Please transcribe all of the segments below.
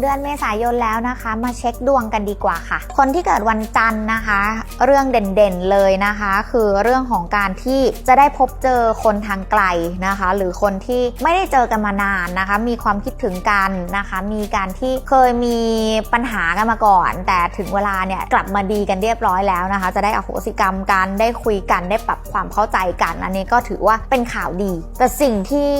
เดือนเมษายนแล้วนะคะ มาเช็คดวงกันดีกว่าค่ะ คนที่เกิดวันจันทร์นะคะ เรื่องเด่นๆเลยนะคะ คือเรื่องของการที่จะได้พบเจอคนทางไกลนะคะ หรือคนที่ไม่ได้เจอกันมานานนะคะ มีความคิดถึงกันนะคะ มีการที่เคยมีปัญหากันมาก่อน แต่ถึงเวลาเนี่ยกลับมาดีกันเรียบร้อยแล้วนะคะ จะได้อโหสิกรรมกันได้คุยกันได้ปรับความเข้าใจกัน อันนี้ก็ถือว่าเป็นข่าวดี แต่สิ่งที่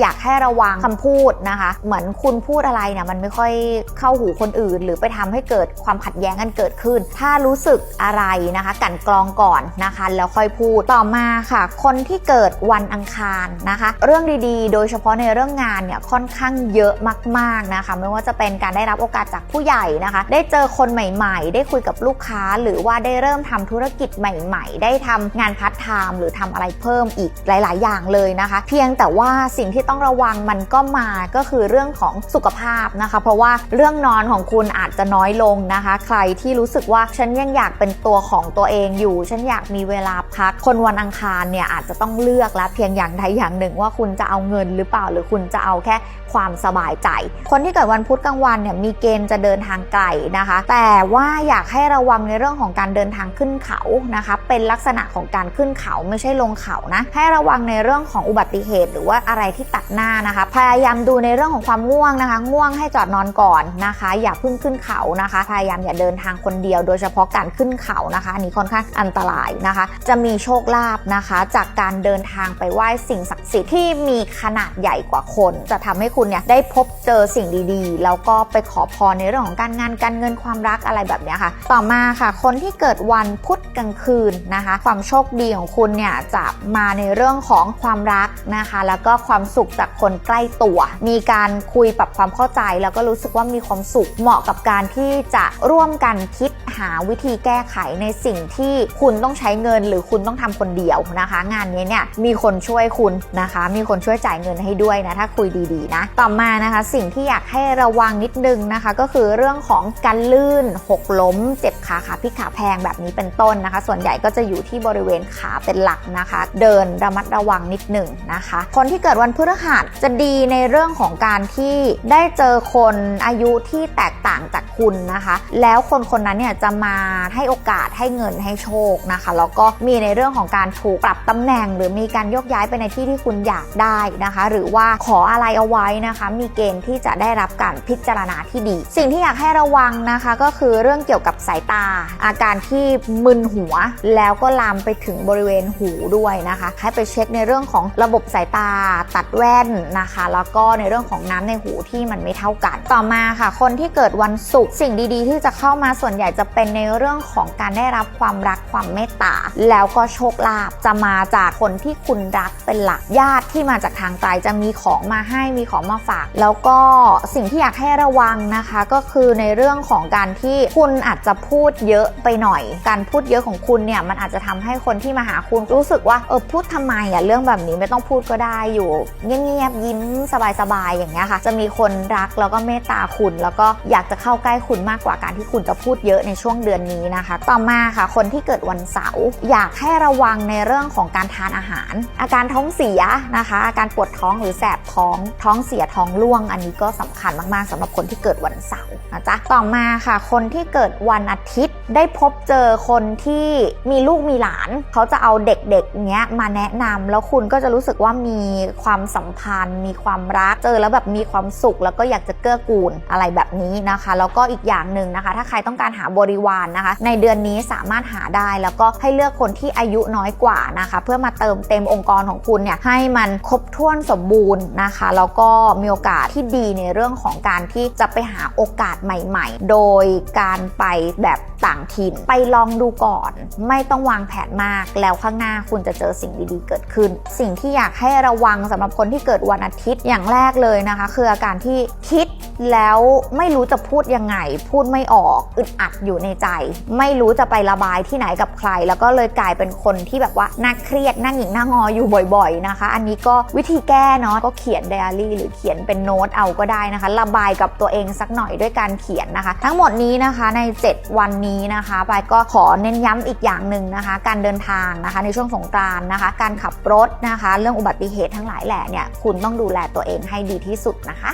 อยากให้ระวังคำพูดนะคะ เหมือนคุณพูดอะไรเนี่ยมันไม่ค่อยเข้าหูคนอื่น หรือไปทำให้เกิดความขัดแย้งกันเกิดขึ้น ถ้ารู้สึกอะไรนะคะ กันกรองก่อนนะคะ แล้วค่อยพูดต่อมาค่ะ คนที่เกิดวันอังคารนะคะ เรื่องดีๆ โดยเฉพาะในเรื่องงานเนี่ยค่อนข้างเยอะมากๆนะคะ ไม่ว่าจะเป็นการได้รับโอกาสจากผู้ใหญ่นะคะ ได้เจอคนใหม่ๆ ได้คุยกับลูกค้า หรือว่าได้เริ่มทำธุรกิจใหม่ ๆ ได้ทำงานพาร์ทไทม์หรือทำอะไรเพิ่มอีกหลาย ๆ อย่างเลยนะคะ เพียงแต่ว่าสิ่งที่ต้องระวังมันก็มาก็คือเรื่องของสุขภาพนะคะ เพราะว่าเรื่องนอนของคุณอาจจะน้อยลงนะคะ ใครที่รู้สึกว่าฉันยังอยากเป็นตัวของตัวเองอยู่ ฉันอยากมีเวลาพัก คนวันอังคารเนี่ยอาจจะต้องเลือกแล้วเพียงอย่างใดอย่างหนึ่งว่าคุณจะเอาเงินหรือเปล่าหรือคุณจะเอาแค่ความสบายใจ คนที่เกิดวันพุธกลางวันเนี่ยมีเกณฑ์จะเดินทางไกลนะคะ แต่ว่าอยากให้ระวังในเรื่องของการเดินทางขึ้นเขานะคะ เป็นลักษณะของการขึ้นเขาไม่ใช่ลงเขานะ ให้ระวังในเรื่องของอุบัติเหตุ หรือว่าอะไรที่ตัดหน้านะคะ พยายามดูในเรื่องของความง่วงนะคะ ง่วงให้จอดนอนก่อนนะคะ อย่าเพิ่งขึ้นเขานะคะ พยายามอย่าเดินทางคนเดียว โดยเฉพาะการขึ้นเขานะคะอันนี้ค่อนข้างอันตรายนะคะ จะมีโชคลาภนะคะ จากการเดินทางไปไหว้สิ่งศักดิ์สิทธิ์ที่มีขนาดใหญ่กว่าคน จะทำให้คุณเนี่ยได้พบเจอสิ่งดีๆ แล้วก็ไปขอพรในเรื่องของการงานการเงินความรักอะไรแบบนี้ค่ะ ต่อมาค่ะ คนที่เกิดวันพุธกลางคืนนะคะ ความโชคดีของคุณเนี่ยจะมาในเรื่องของความรักนะคะ แล้วก็ความสุขจากคนใกล้ตัว มีการคุยปรับความเข้าใจแล้วก็รู้สึกว่ามีความสุขเหมาะกับการที่จะร่วมกันคิดหาวิธีแก้ไขในสิ่งที่คุณต้องใช้เงินหรือคุณต้องทำคนเดียวนะคะ งานนี้เนี่ยมีคนช่วยคุณนะคะ มีคนช่วยจ่ายเงินให้ด้วยนะถ้าคุยดีๆนะต่อมานะคะ สิ่งที่อยากให้ระวังนิดนึงนะคะ ก็คือเรื่องของการลื่นหกล้ม เจ็บขาขาพิกขาแพงแบบนี้เป็นต้นนะคะ ส่วนใหญ่ก็จะอยู่ที่บริเวณขาเป็นหลักนะคะ เดินระมัดระวังนิดหนึ่งนะคะ คนที่เกิดวันพฤหัสจะดีในเรื่องของการที่ได้เจอคนอายุที่แตกต่างจากคุณนะคะ แล้วคนคนนั้นเนี่ยจะมาให้โอกาสให้เงินให้โชคนะคะ แล้วก็มีในเรื่องของการถูกปรับตำแหน่ง หรือมีการยกย้ายไปในที่ที่คุณอยากได้นะคะ หรือว่าขออะไรเอาไว้นะคะ มีเกณฑ์ที่จะได้รับการพิจารณาที่ดี สิ่งที่อยากให้ระวังนะคะก็คือเรื่องเกี่ยวกับสายตา อาการที่มึนหัว แล้วก็ลามไปถึงบริเวณหูด้วยนะคะ ให้ไปเช็คในเรื่องของระบบสายตาตัดแว่นนะคะ แล้วก็ในเรื่องของน้ำในหูที่มันไม่เท่ากัน ต่อมาค่ะ คนที่เกิดวันศุกร์สิ่งดีๆ ที่จะเข้ามาส่วนใหญ่จะเป็นในเรื่องของการได้รับความรักความเมตตา แล้วก็โชคลาภจะมาจากคนที่คุณรักเป็นหลักญาติที่มาจากทางไกลจะมีของมาให้มีของมาฝาก แล้วก็สิ่งที่อยากให้ระวังนะคะ ก็คือในเรื่องของการที่คุณอาจจะพูดเยอะไปหน่อย การพูดเยอะของคุณเนี่ยมันอาจจะทำให้คนที่มาหาคุณรู้สึกว่าเออพูดทำไมอะเรื่องแบบนี้ไม่ต้องพูดก็ได้อยู่เงียบๆยิ้มสบายๆอย่างเงี้ยค่ะ จะมีคนรักแล้วก็เมตตาคุณ แล้วก็อยากจะเข้าใกล้คุณมากกว่าการที่คุณจะพูดเยอะในช่วงเดือนนี้นะคะ ต่อมาค่ะ คนที่เกิดวันเสาร์อยากให้ระวังในเรื่องของการทานอาหาร อาการท้องเสียนะคะ อาการปวดท้องหรือแสบท้องท้องเสียท้องร่วง อันนี้ก็สำคัญมากๆสำหรับคนที่เกิดวันเสาร์นะจ๊ะต่อมาค่ะ คนที่เกิดวันอาทิตย์ได้พบเจอคนที่มีลูกมีหลาน เขาจะเอาเด็กๆเนี้ยมาแนะนำแล้วคุณก็จะรู้สึกว่ามีความสัมพันธ์ มีความรักเจอแล้วแบบมีความสุข แล้วก็อยากจะเกื้อกูลอะไรแบบนี้นะคะ แล้วก็อีกอย่างหนึ่งนะคะ ถ้าใครต้องการหาบริวารนนะคะ ในเดือนนี้สามารถหาได้แล้วก็ให้เลือกคนที่อายุน้อยกว่านะคะ เพื่อมาเติมเต็มองค์กรของคุณเนี่ยให้มันครบถ้วนสมบูรณ์นะคะแล้วก็มีโอกาสที่ดีในเรื่องของการที่จะไปหาโอกาสใหม่ ๆ โดยการไปแบบต่างถิ่นไปลองดูก่อน ไม่ต้องวางแผนมากแล้วข้างหน้าคุณจะเจอสิ่งดีๆ เกิดขึ้น สิ่งที่อยากให้ระวังสำหรับคนที่เกิดวันอาทิตย์อย่างแรกเลยนะคะ คืออาการที่คิดแล้วไม่รู้จะพูดยังไง พูดไม่ออกอึดอัดอยู่ในใจ ไม่รู้จะไประบายที่ไหนกับใคร แล้วก็เลยกลายเป็นคนที่แบบว่าน่าเครียดนั่งหญิงน้างออยู่บ่อย ๆนะคะ อันนี้ก็วิธีแก้เนาะก็เขียนไดอารี่หรือเขียนเป็นโน้ตเอาก็ได้นะคะ ระบายกับตัวเองสักหน่อยด้วยการเขียนนะคะ ทั้งหมดนี้นะคะใน 7 วันนี้นะคะไปก็ขอเน้นย้ำอีกอย่างหนึ่งนะคะ การเดินทางนะคะในช่วงสงกรานต์นะคะ การขับรถนะคะ เรื่องอุบัติเหตุทั้งหลายแหล่เนี่ยคุณต้องดูแลตัวเองให้ดีที่สุดนะคะ